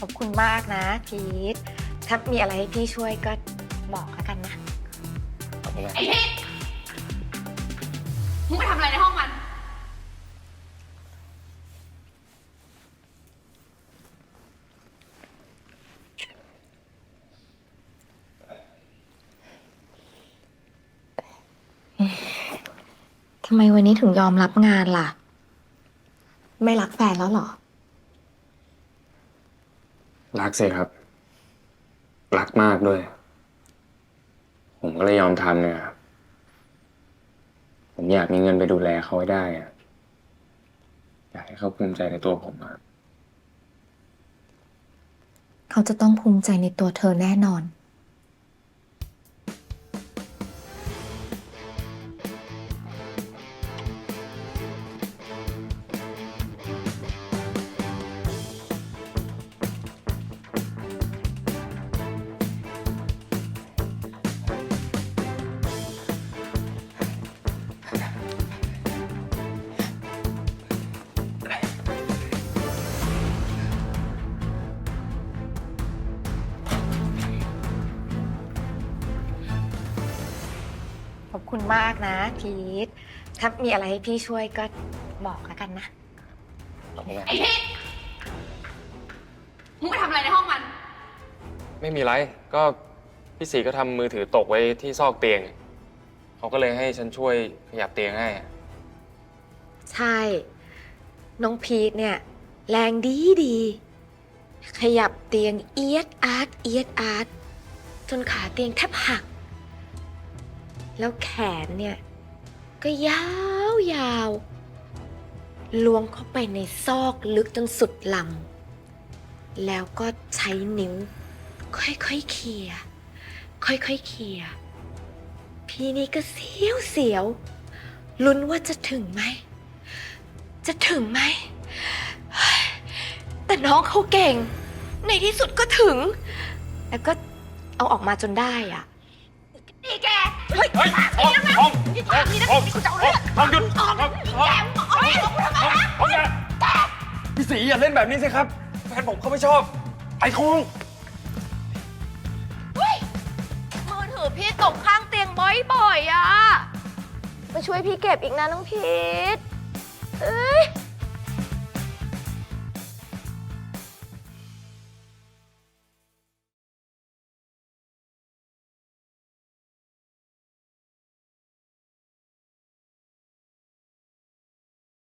ขอบคุณมากนะพีทถ้ามีอะไรให้พี่ช่วยก็บอกแล้วกันนะ ขอบคุณนะไอ้พีทมึงไปทำอะไรในห้องมัน ทำไมวันนี้ถึงยอมรับงานล่ะ ไม่รักแฟนแล้วเหรอ รักสิครับ รักมากด้วย ผมก็เลยยอมทำเนี่ยครับ ผมอยากมีเงินไปดูแลเขาให้ได้อะอยากให้เขาภูมิใจในตัวผมอะ เขาจะต้องภูมิใจในตัวเธอแน่นอน คุณมากนะพีทถ้ามีอะไรให้พี่ช่วยก็บอกแล้วกันนะ ขอบคุณนะไอ้พีทมึงไปทำอะไรในห้องมัน ไม่มีไร ก็พี่สีก็ทำมือถือตกไว้ที่ซอกเตียง เขาก็เลยให้ฉันช่วยขยับเตียงให้อะใช่ น้องพีทเนี่ย แรงดีดี ขยับเตียงเอียดอาร์ตเอียดอาร์ตจนขาเตียงแทบหัก แล้วแขนเนี่ย ก็ยาวยาวล้วงเข้าไปในซอกลึกจนสุดลำแล้วก็ใช้นิ้ว ค่อยๆเคลียร์ค่อยๆเคลียร์พี่นี่ก็เสียวเสียวลุ้นว่าจะถึงไหม จะถึงไหม แต่น้องเขาเก่ง ในที่สุดก็ถึง แล้วก็เอาออกมาจนได้อะ แกเฮ้ยทองทองนี่ทำนี่นะนี่กูจะเอาเลือดทองหยุดออกนี่แกมึงเอาเลือดออกมาทำไมนะทองพี่สีอย่าเล่นแบบนี้สิครับ แฟนผมเขาไม่ชอบ ไอ้ทองมือถือพี่ตกข้างเตียงบ่อยๆอะไปช่วยพี่เก็บอีกนะน้องพีทเอ้ย